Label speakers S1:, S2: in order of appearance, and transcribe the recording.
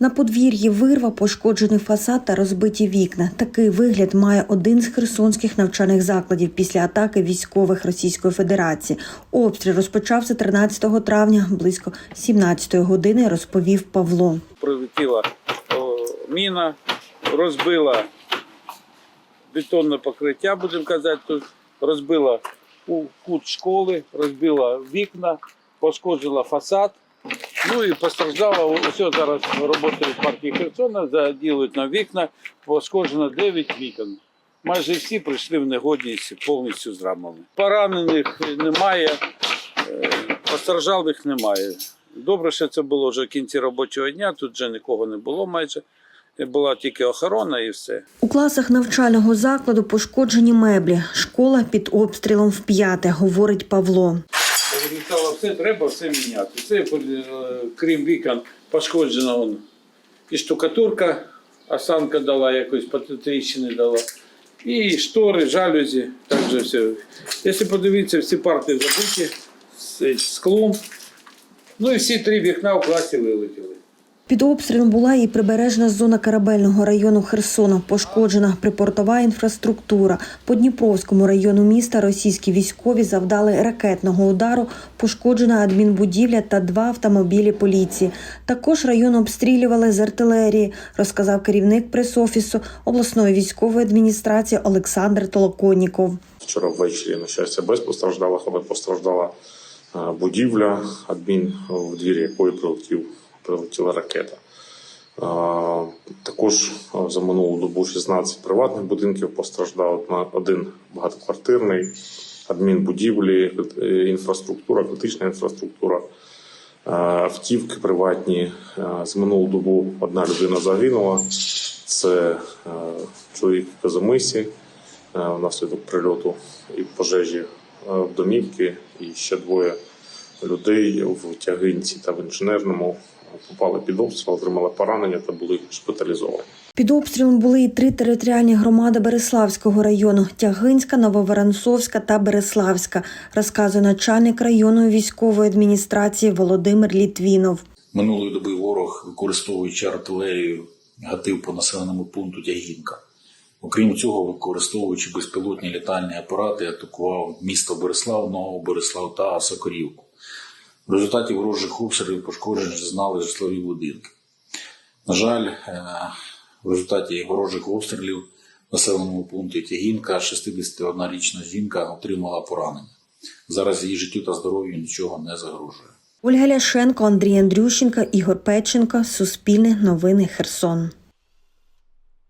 S1: На подвір'ї вирва, пошкоджений фасад та розбиті вікна. Такий вигляд має один з херсонських навчальних закладів після атаки військових Російської Федерації. Обстріл розпочався 13 травня близько 17 години, розповів Павло.
S2: прилетіла міна, розбила бетонне покриття, будемо казати, тут розбила кут школи, розбила вікна, пошкоджила фасад. Ну і постраждала, все зараз в партії Херсона, заділують на вікна, пошкоджено 9 вікон. Майже всі прийшли в негодність повністю зрамами. Поранених немає, е, постраждалих немає. Добре, що це було вже в кінці робочого дня, тут вже нікого не було майже. Була тільки охорона і все.
S1: У класах навчального закладу пошкоджені меблі. Школа під обстрілом вп'яте, говорить Павло.
S2: Вилітало все, треба все міняти. Це, е, крім вікон, пошкоджена вон. і штукатурка, осанка дала якось, тріщини дала. І штори, жалюзі, так же все. Якщо подивитися, всі парти забиті з склом. Ну і всі три вікна в класі вилетіли.
S1: Під обстрілом була і прибережна зона корабельного району Херсона. Пошкоджена припортова інфраструктура. По Дніпровському району міста російські військові завдали ракетного удару. Пошкоджена адмінбудівля та два автомобілі поліції. Також район обстрілювали з артилерії, розказав керівник прес-офісу обласної військової адміністрації Олександр Толоконніков.
S3: Вчора ввечері, на щастя, без постраждалих, але постраждала е, будівля, адмін, в двірі якої прилетів, прилетіла ракета. Також за минулу добу 16 приватних будинків постраждав один багатоквартирний, адмінбудівлі, е, інфраструктура, критична інфраструктура, е, автівки приватні. Е, За минулу добу одна людина загинула. Це чоловік в Казамисі внаслідок прильоту і пожежі в домівки, і ще двоє людей в тягинці та в інженерному попали під обстріл, отримали поранення та були шпиталізовані.
S1: Під обстрілом були і три територіальні громади Береславського району: Тягинська, Нововоронцовська та Береславська, розказує начальник районної військової адміністрації Володимир Літвінов.
S4: Минулої доби ворог, використовуючи артилерію, гатив по населеному пункту Тягінка. Окрім цього, використовуючи безпілотні літальні апарати, атакував місто Борислав, Нову Борислав та Сокорівку. В результаті ворожих обстрілів пошкоджень зазнали житлові будинки. На жаль, е, в результаті ворожих обстрілів в населеному пункті Тягінка 61-річна жінка отримала поранення. Зараз її життю та здоров'ю нічого не загрожує.
S1: Ольга Ляшенко, Андрій Андрющенко, Ігор Печенко. Суспільне новини Херсон.